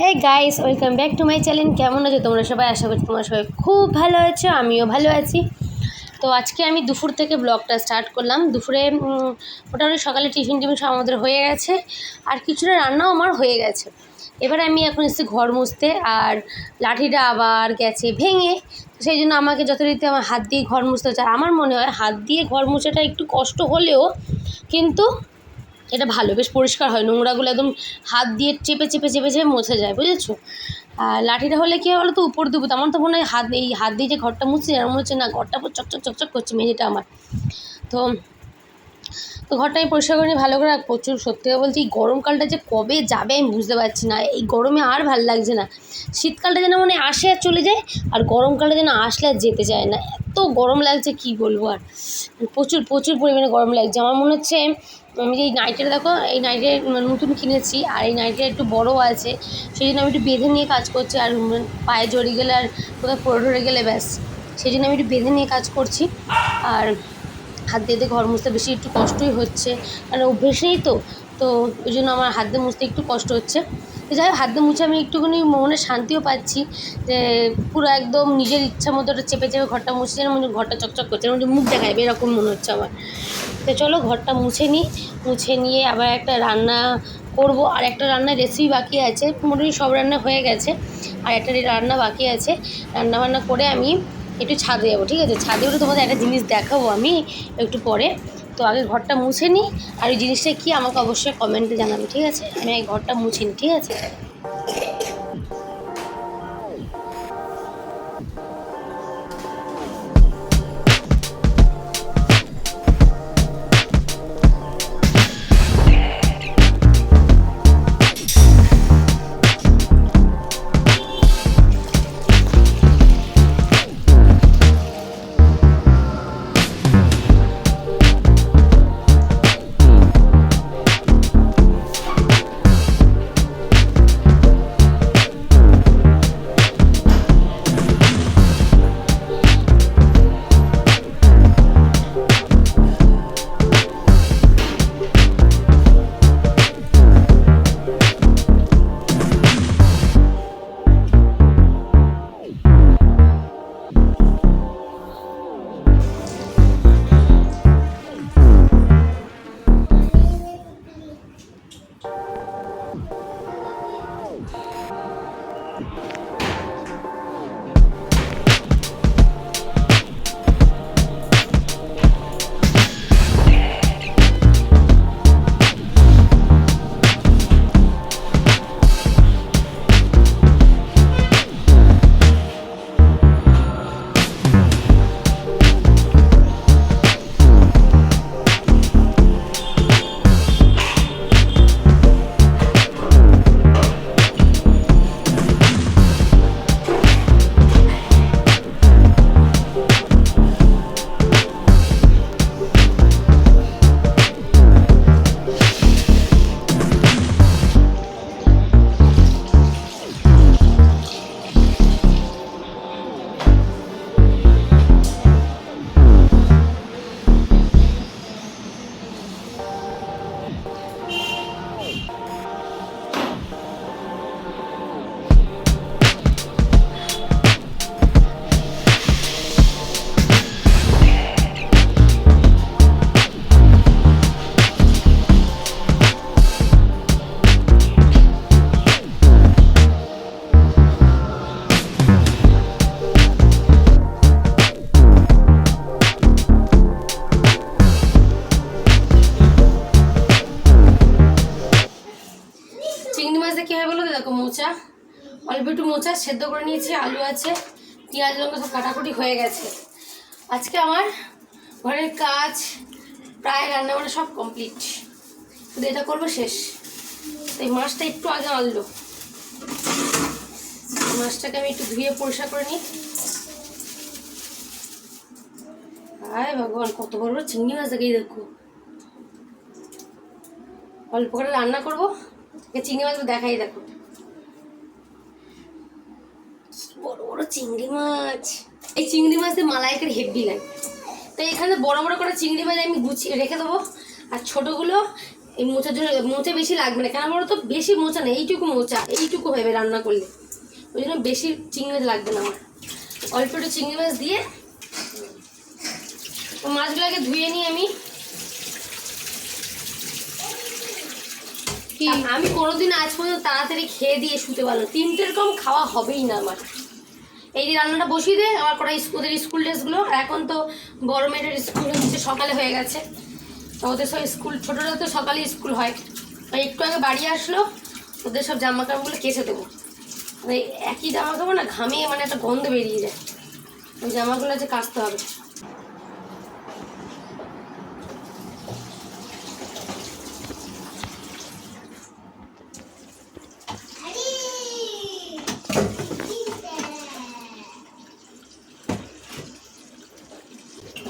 Hey guys welcome back to my channel কেমন আছো তোমরা সবাই? আশা করছি তোমরা সবাই খুব ভালো আছো, আমিও ভালো আছি। তো আজকে আমি দুপুর থেকে ব্লগটা স্টার্ট করলাম। দুপুরে মোটামুটি সকালে টিফিন টিফিন সব আমাদের হয়ে গেছে, আর কিছুটা রান্নাও আমার হয়ে গেছে। এবারে আমি এখন এসেছি ঘর মুছতে, আর লাঠিটা আবার গেছে ভেঙে সেই জন্য আমাকে যথারীতি আমার হাত দিয়ে ঘর মুছতে হচ্ছে। আর আমার মনে হয় হাত দিয়ে ঘর মুছাটা একটু কষ্ট হলেও কিন্তু এটা ভালো, বেশ পরিষ্কার হয়। নোংরাগুলো একদম হাত দিয়ে চেপে চেপে চেপে চেপে মুছে যায়, বুঝেছ? আর লাঠিটা হলে কী বলো তো উপর দুপুর আমার তো মনে হয় হাত, এই হাত দিয়ে যে ঘরটা মুছছে আমার মনে হচ্ছে না, ঘরটা চকচক চকচক করছে মেঝেটা আমার। তো তো ঘরটা আমি পরিষ্কার করে নিয়ে ভালো করে প্রচুর সত্যি কথা বলছি এই গরমকালটা যে কবে যাবে আমি বুঝতে পারছি না। এই গরমে আর ভালো লাগছে না। শীতকালটা যেন মানে আসে আর চলে যায়, আর গরমকালটা যেন আসলে আর যেতে চায় না। এত গরম লাগছে, কি বলব আর? প্রচুর প্রচুর পরিমাণে গরম লাগছে। আমার মনে হচ্ছে, আমি যে এই নাইটের দেখো, এই নাইটের নতুন কিনেছি, আর এই নাইটের একটু বড়ও আছে। সেই জন্য আমি একটু বেঁধে নিয়ে কাজ করছি, আর পায়ে জড়িয়ে গেলে আর কোথাও পড়ে ধরে গেলে ব্যাস। সেই জন্য আমি একটু বেঁধে নিয়ে কাজ করছি। আর হাত দিয়ে দিয়ে ঘর মুছতে বেশি একটু কষ্টই হচ্ছে। কারণ অভ্যেস নেই তো তো ওই জন্য আমার হাত দিয়ে মুছতে একটু কষ্ট হচ্ছে। তো যাই হোক, হাত দিয়ে মুছে আমি একটুখানি মনে শান্তিও পাচ্ছি যে পুরো একদম নিজের ইচ্ছা মতো ওটা চেপে চেপে ঘরটা মুছছে যেন মনে ঘরটা চকচক করছে যেন মুখ দেখাবে এরকম মনে হচ্ছে আমার। তো চলো ঘরটা মুছে নিই, মুছে নিয়ে আবার একটা রান্না করব। আর একটা রান্নার রেসিপি বাকি আছে, মোটামুটি সব রান্না হয়ে গেছে। আর একটা রান্না বাকি আছে রান্না বান্না করে আমি একটু ছাদে যাব, ঠিক আছে? ছাদে উঠে তোমাদের একটা জিনিস দেখাবো আমি একটু পরে। তো আগে ঘরটা মুছে নিই, আর ওই জিনিসটা কি আমাকে অবশ্যই কমেন্টে জানাবে, ঠিক আছে? আমি এই ঘরটা মুছে নিই, ঠিক আছে? কী হয় বলো তো? দেখো মোচা, অল্প একটু মোচা সেদ্ধ করে নিয়েছি, আলু আছে, পেঁয়াজ লঙ্কা সব কাটাকুটি হয়ে গেছে। আজকে আমার ঘরের কাজ, প্রায় রান্না বান্না সব কমপ্লিট শুধু এটা করব শেষ। এই মাছটা একটু আগে আনলো। মাছটাকে আমি একটু ধুয়ে পরিষ্কার করে নিই। আয় ভগবান, কত বড় বড় চিংড়ি মাছ দেখেই দেখো। অল্প করে রান্না করব। চিংড়ি মাছগুলো দেখাই, দেখো। বড় বড় চিংড়ি মাছ। এই চিংড়ি মাছ দিয়ে মালাইকার হেভি লাগে তো এখানে বড় বড় করে চিংড়ি মাছ আমি গুছিয়ে রেখে দেবো। আর ছোটোগুলো এই মোচার জন্য মোচা বেশি লাগবে না। কেন বলো তো বেশি মোচা নেই এইটুকু মোচা, এইটুকু হবে রান্না করলে। ওই জন্য বেশি চিংড়ি মাছ লাগবে না আমার। অল্প একটু চিংড়ি মাছ দিয়ে ও মাছগুলোকে ধুয়ে নিই আমি কি? আমি কোনোদিন আজ পর্যন্ত তাড়াতাড়ি খেয়ে দিয়ে শুতে পারল তিনটের কম খাওয়া হবেই না আমার। এই যে রান্নাটা বসিয়ে দে, আমার কটা স্কুল ওদের স্কুল ড্রেসগুলো। আর এখন তো বড় মেয়েটার স্কুল হচ্ছে, সকালে হয়ে গেছে। তো ওদের সব স্কুল ছোটোরা তো সকালে স্কুল হয়। একটু আগে বাড়ি আসলো, ওদের সব জামা কাপড়গুলো কেচে দেবো। মানে একই জামা কাপড় না ঘামে মানে একটা গন্ধ বেরিয়ে যায়। ওই জামাগুলো যে কাচতে হবে।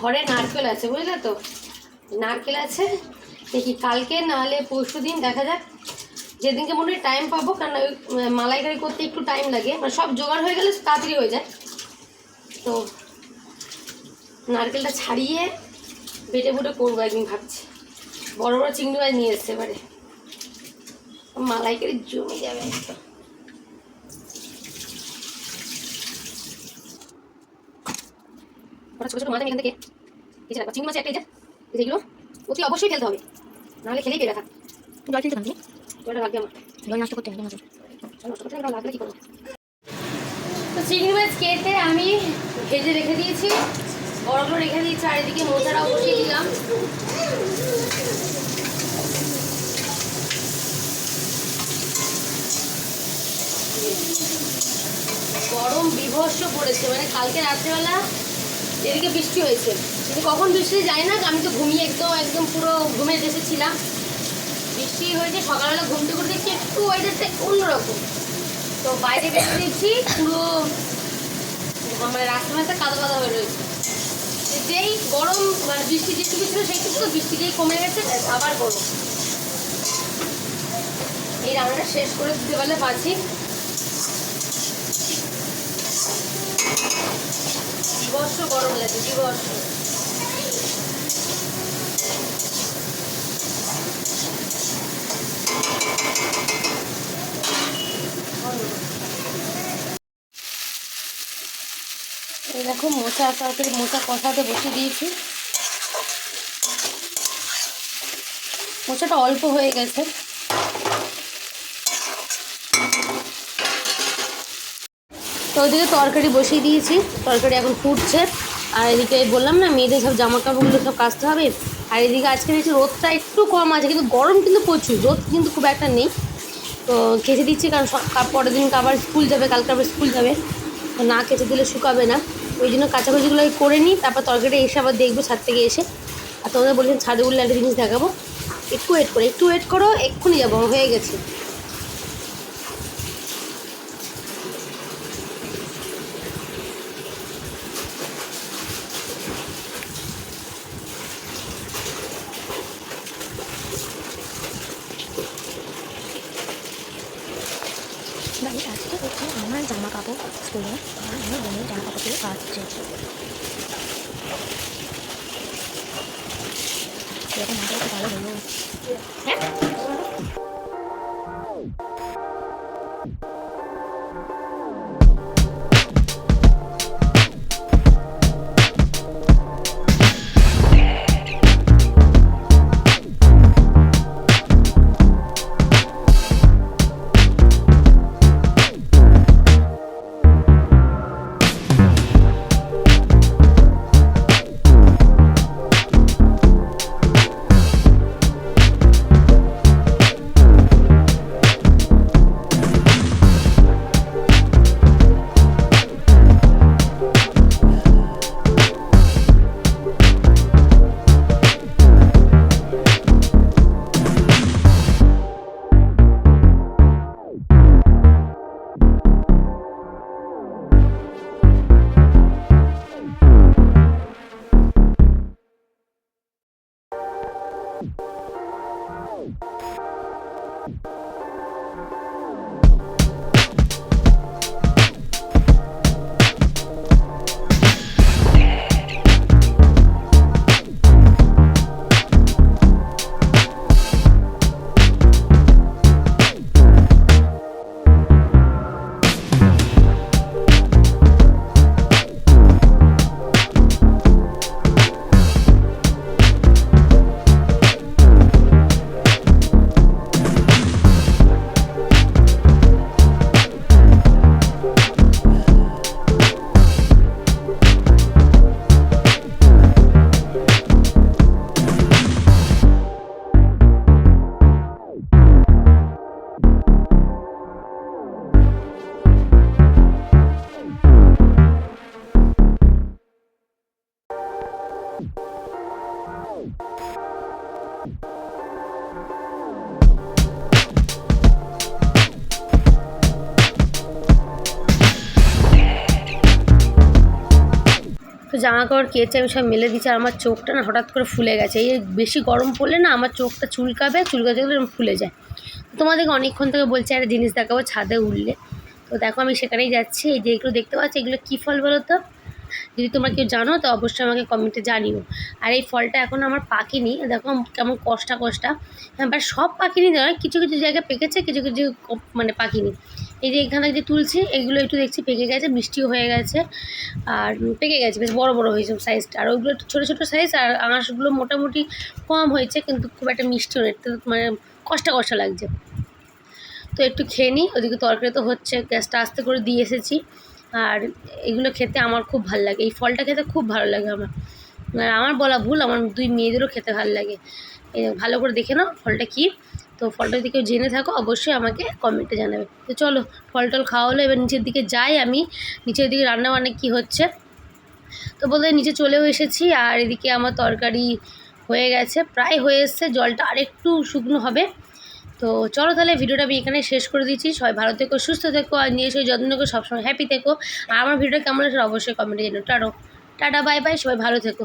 ঘরে নারকেল আছে, বুঝলে তো? নারকেল আছে, দেখি কালকে নাহলে পরশু দিন, দেখা যাক। যেদিনকে মনে হয় টাইম পাবো, কারণ ওই মালাইকারি করতে একটু টাইম লাগে। মানে সব জোগাড় হয়ে গেলে তাড়াতাড়ি হয়ে যায়। তো নারকেলটা ছাড়িয়ে বেটে বুটে করব একদিন ভাবছি। বড় বড় চিংড়ি মাছ নিয়ে এসছে এবারে। মালাইকারি জমে যাবে। একদম ওটা ছোটো ছোটো মাছ আমি এখান থেকে চিংড়ি একটা অতি অবশ্যই ফেলতে হবে। নাহলে খেলেই পেয়ে রাখা। জল পারবি ওটা লাগবে আমার। জল নষ্ট করতে হবে তো চিংড়ি মাছ কেটে আমি ভেজে রেখে দিয়েছি। বড়গুলো রেখে দিয়েছি, আর এদিকে মোচাটাও বসিয়ে দিলাম। গরম বিভৎস পড়েছে মানে কালকে রাত্রেবেলা এদিকে বৃষ্টি হয়েছে। কিন্তু কখন বৃষ্টি যায় না, আমি তো ঘুমিয়ে একদম একদম পুরো ঘুমে এসেছিলাম বৃষ্টি হয়েছে, সকালবেলা ঘুমতে করে দেখছি, একটু ওয়েদারটা অন্যরকম। তো বাইরে বেরিয়ে দেখছি, পুরো মানে রাস্তা রাস্তা কাদা কাদা হয়ে রয়েছে। যেই গরম মানে বৃষ্টি যেটুকু ছিল সেইটুকু তো বৃষ্টি যেই কমে গেছে আবার গরম। এই রান্নাটা শেষ করে দিতে পারলে পাচ্ছি গরম লাগে দেখো মোচা তরকারি মোচা কষাতে বসে দিয়েছি। মোচাটা অল্প হয়ে গেছে। তো ওইদিকে তরকারি বসিয়ে দিয়েছি। তরকারি এখন ফুটছে। আর এদিকে বললাম না, মেয়েদের সব জামা কাপড়গুলো সব কাচতে হবে। আর এদিকে আজকে দেখছি রোদটা একটু কম আছে, কিন্তু গরম কিন্তু প্রচুর। রোদ কিন্তু খুব একটা নেই। তো কেচে দিচ্ছি, কারণ পরের দিন আবার স্কুল যাবে, কালকে আবার স্কুল যাবে। তো না কেচে দিলে শুকাবে না। ওই জন্য কাঁচাকুচিগুলো করে নিই, তারপর তরকারিটা এসে আবার দেখব ছাদ থেকে এসে। আর তোমাদের বলছেন ছাদে উঠলে একটা জিনিস দেখাবো। একটু ওয়েট করো, একটু ওয়েট করো, এক্ষুনি যাব, হয়ে গেছে। হচ্ছে আমার জামা কাপড় স্কুলে আর আমার বোনের জামা কাপড়গুলো কাচছে এরকম না করলে তো ভালো হলো হ্যাঁ জামা কাপড় কেচে আমি সব মেলে দিচ্ছি আর আমার চোখটা না হঠাৎ করে ফুলে গেছে। এই বেশি গরম পড়লে না আমার চোখটা চুলকাবে, চুলকাতে গেলে ফুলে যায়। তোমাদেরকে অনেকক্ষণ থেকে বলছি একটা জিনিস দেখাবো ছাদে উঠলে। তো দেখো আমি সেখানেই যাচ্ছি, এই যে এগুলো দেখতে পাচ্ছি, এগুলো কী ফল বলো তো? যদি তোমরা কেউ জানো, তো অবশ্যই আমাকে কমেন্টে জানিও। আর এই ফলটা এখন আমার পাকেনি, দেখো কেমন কষ্টা কষ্টা। হ্যাঁ বাট সব পাকিনি নয়, কিছু কিছু জায়গায় পেকেছে, কিছু কিছু মানে পাকিনি। এই যে এখানে যে তুলছি, এগুলো একটু দেখছি পেকে গেছে, মিষ্টিও হয়ে গেছে, আর পেকে গেছে, বেশ বড় বড় হয়েছে সাইজটা আর ওইগুলো একটু ছোটো ছোটো সাইজ আর আঙাশগুলো মোটামুটি কম হয়েছে, কিন্তু খুব একটা মিষ্টিও নেই মানে কষ্টা কষ্টা লাগছে। তো একটু খেয়ে নিই ওদিকে তরকারি তো হচ্ছে, গ্যাসটা আস্তে করে দিয়ে এসেছি। আর এগুলো খেতে আমার খুব ভালো লাগে। এই ফলটা খেতে খুব ভালো লাগে আমার। আর আমার বলা ভুল, আমার দুই মেয়েদেরও খেতে ভালো লাগে। ভালো করে দেখে নাও ফলটা কী। তো ফলটা যদি কেউ জেনে থাকো, অবশ্যই আমাকে কমেন্টে জানাবে। তো চলো, ফল টল খাওয়া হলো, এবার নিচের দিকে যাই আমি। নিচের দিকে রান্না বান্না কী হচ্ছে? তো বলতে নিচে চলেও এসেছি, আর এদিকে আমার তরকারি হয়ে গেছে, প্রায় হয়ে এসছে, জলটা আরেকটু শুকনো হবে। তো চলো তাহলে ভিডিওটা আমি এখানে শেষ করে দিচ্ছি। সবাই ভালো থেকো, সুস্থ থেকো, আর নিয়ে সেই যত্ন থেকো সবসময় হ্যাপি থেকো। আর আমার ভিডিওটা কেমন আছে অবশ্যই কমেন্টে জানো টাটো। টাটা বাই বাই সবাই ভালো থেকো।